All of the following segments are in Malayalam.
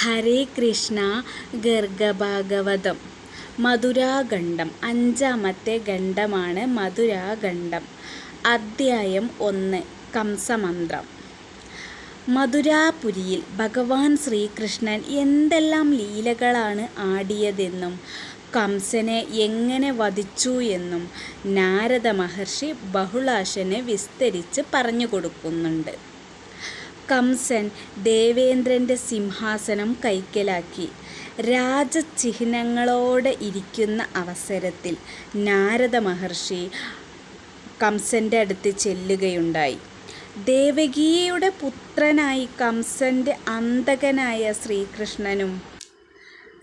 ഹരേ കൃഷ്ണ ഗർഗഭാഗവതം. മധുരാഖണ്ഡം അഞ്ചാമത്തെ ഖണ്ഡമാണ് മധുരാഖണ്ഡം. അദ്ധ്യായം ഒന്ന് കംസമന്ത്രം. മധുരാപുരിയിൽ ഭഗവാൻ ശ്രീകൃഷ്ണൻ എന്തെല്ലാം ലീലകളാണ് ആടിയതെന്നും കംസനെ എങ്ങനെ വധിച്ചു എന്നും നാരദ മഹർഷി ബഹുളാശന് വിസ്തരിച്ച് പറഞ്ഞു കൊടുക്കുന്നുണ്ട്. കംസൻ ദേവേന്ദ്രന്റെ സിംഹാസനം കൈക്കലാക്കി. രാജചിഹ്നങ്ങളോടെ ഇരിക്കുന്ന അവസരത്തിൽ നാരദ മഹർഷി കംസന്റെ അടുത്ത് ചെല്ലുകയുണ്ടായി. ദേവകിയുടെ പുത്രനായി കംസന്റെ അന്തകനായ ശ്രീകൃഷ്ണനും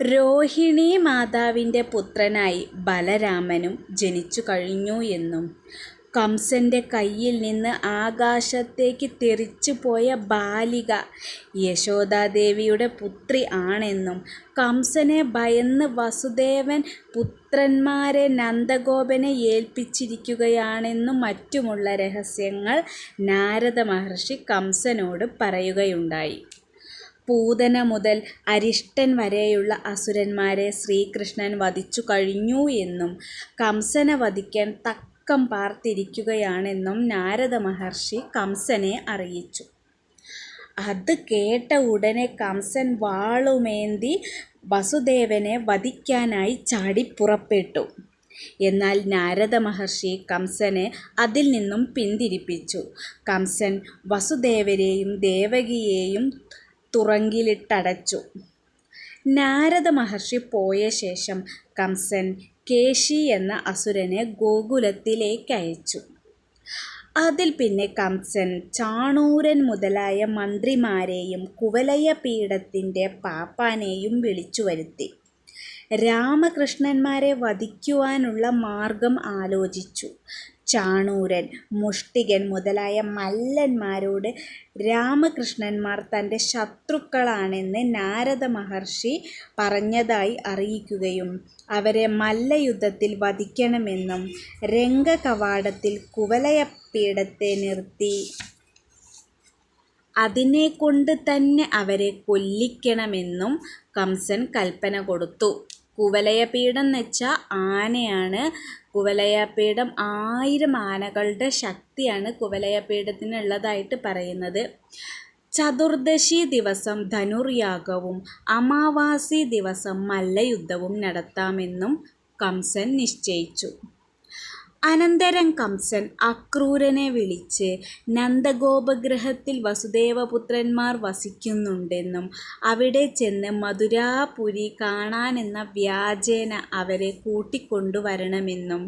രോഹിണി മാതാവിന്റെ പുത്രനായി ബലരാമനും ജനിച്ചു കഴിഞ്ഞു എന്നും കംസന്റെ കയ്യിൽ നിന്ന് ആകാശത്തേക്ക് തെറിച്ചുപോയ ബാലിക യശോദാദേവിയുടെ പുത്രി ആണെന്നും കംസനെ ഭയന്ന് വസുദേവൻ പുത്രന്മാരെ നന്ദഗോപനെ ഏൽപ്പിച്ചിരിക്കുകയാണെന്നും മറ്റുമുള്ള രഹസ്യങ്ങൾ നാരദ മഹർഷി കംസനോട് പറയുകയുണ്ടായി. പൂതന മുതൽ അരിഷ്ടൻ വരെയുള്ള അസുരന്മാരെ ശ്രീകൃഷ്ണൻ വധിച്ചു കഴിഞ്ഞു എന്നും കംസനെ വധിക്കാൻ തക്ക ദുഃഖം പാർത്തിരിക്കുകയാണെന്നും നാരദ മഹർഷി കംസനെ അറിയിച്ചു. അത് കേട്ട ഉടനെ കംസൻ വാളുമേന്തി വസുദേവനെ വധിക്കാനായി ചാടിപ്പുറപ്പെട്ടു എന്നാൽ നാരദ മഹർഷി കംസനെ അതിൽ നിന്നും പിന്തിരിപ്പിച്ചു. കംസൻ വസുദേവരെയും ദേവകിയെയും തുറങ്കിലിട്ടടച്ചു. നാരദ മഹർഷി പോയ ശേഷം കംസൻ കേശി എന്ന അസുരനെ ഗോകുലത്തിലേക്കയച്ചു. അതിൽ പിന്നെ കംസൻ ചാണൂരൻ മുതലായ മന്ത്രിമാരെയും കുവലയപീഠത്തിന്റെ പാപ്പാനെയും വിളിച്ചു വരുത്തി. രാമകൃഷ്ണന്മാരെ വധിക്കുവാനുള്ള മാർഗം ആലോചിച്ചു. ചാണൂരൻ മുഷ്ടികൻ മുതലായ മല്ലന്മാരോട് രാമകൃഷ്ണന്മാർ തന്റെ ശത്രുക്കളാണെന്ന് നാരദ മഹർഷി പറഞ്ഞതായി അറിയിക്കുകയും അവരെ മല്ലയുദ്ധത്തിൽ വധിക്കണമെന്നും രംഗകവാടത്തിൽ കുവലയപ്പീഠത്തെ നിർത്തി. അതിനെ കൊണ്ട് തന്നെ അവരെ കൊല്ലിക്കണമെന്നും കംസൻ കൽപ്പന കൊടുത്തു. കുവലയപീഠം എന്ന് വെച്ചാൽ ആനയാണ്. കുവലയപീഠം ആയിരം ആനകളുടെ ശക്തിയാണ് കുവലയപീഠത്തിനുള്ളതായിട്ട് പറയുന്നത്. ചതുർദശി ദിവസം ധനുർയാഗവും അമാവാസി ദിവസം മല്ലയുദ്ധവും നടത്താമെന്നും കംസൻ നിശ്ചയിച്ചു. അനന്തരം കംസൻ അക്രൂരനെ വിളിച്ച് നന്ദഗോപഗ്രഹത്തിൽ വസുദേവപുത്രന്മാർ വസിക്കുന്നുണ്ടെന്നും അവിടെ ചെന്ന് മധുരാപുരി കാണാനെന്ന വ്യാജേന അവരെ കൂട്ടിക്കൊണ്ടുവരണമെന്നും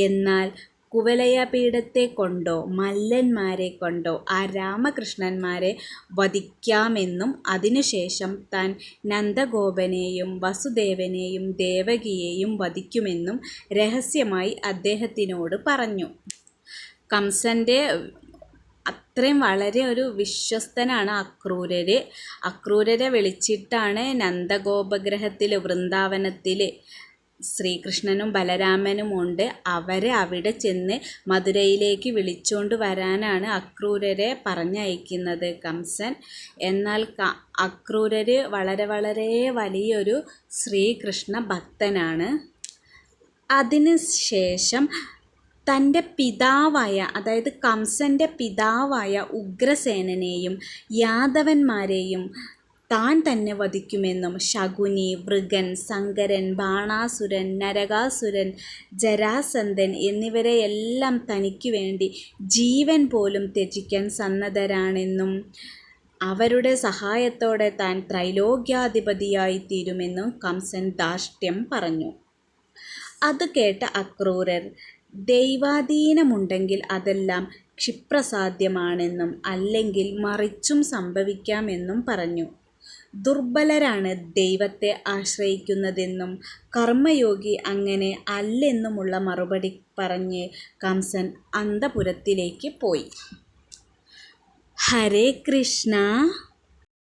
എന്നാൽ കുവലയപീഠത്തെ കൊണ്ടോ മല്ലന്മാരെ കൊണ്ടോ ആ രാമകൃഷ്ണന്മാരെ വധിക്കാമെന്നും അതിനുശേഷം താൻ നന്ദഗോപനെയും വസുദേവനെയും ദേവകിയെയും വധിക്കുമെന്നും രഹസ്യമായി അദ്ദേഹത്തിനോട് പറഞ്ഞു. കംസന്റെ അത്രയും വളരെ ഒരു വിശ്വസ്തനാണ് അക്രൂരർ അക്രൂരരെ. വിളിച്ചിട്ടാണ് നന്ദഗോപഗ്രഹത്തിൽ വൃന്ദാവനത്തിൽ ശ്രീകൃഷ്ണനും ബലരാമനും ഉണ്ട്. അവരെ അവിടെ ചെന്ന് മധുരയിലേക്ക് വിളിച്ചുകൊണ്ട് വരാനാണ് അക്രൂരരെ പറഞ്ഞയക്കുന്നത് കംസൻ. എന്നാൽ അക്രൂരർ വളരെ വളരെ വലിയൊരു ശ്രീകൃഷ്ണ ഭക്തനാണ്. അതിന് ശേഷം തന്റെ പിതാവായ അതായത് കംസന്റെ പിതാവായ ഉഗ്രസേനനെയും യാദവന്മാരെയും താൻ തന്നെ വധിക്കുമെന്നും ശകുനി വൃഗൻ ശങ്കരൻ ബാണാസുരൻ നരകാസുരൻ ജരാസന്ധൻ എന്നിവരെയെല്ലാം തനിക്ക് വേണ്ടി ജീവൻ പോലും ത്യജിക്കാൻ സന്നദ്ധരാണെന്നും അവരുടെ സഹായത്തോടെ താൻ ത്രൈലോക്യാധിപതിയായിത്തീരുമെന്നും കംസൻ ധാർഷ്ട്യം പറഞ്ഞു. അത് കേട്ട അക്രൂരർ ദൈവാധീനമുണ്ടെങ്കിൽ അതെല്ലാം ക്ഷിപ്രസാധ്യമാണെന്നും അല്ലെങ്കിൽ മറിച്ചും സംഭവിക്കാമെന്നും പറഞ്ഞു. ദുർബലരാണ് ദൈവത്തെ ആശ്രയിക്കുന്നതെന്നും കർമ്മയോഗി അങ്ങനെ അല്ലെന്നുമുള്ള മറുപടി പറഞ്ഞ് കംസൻ അന്തപുരത്തിലേക്ക് പോയി. ഹരേ കൃഷ്ണ.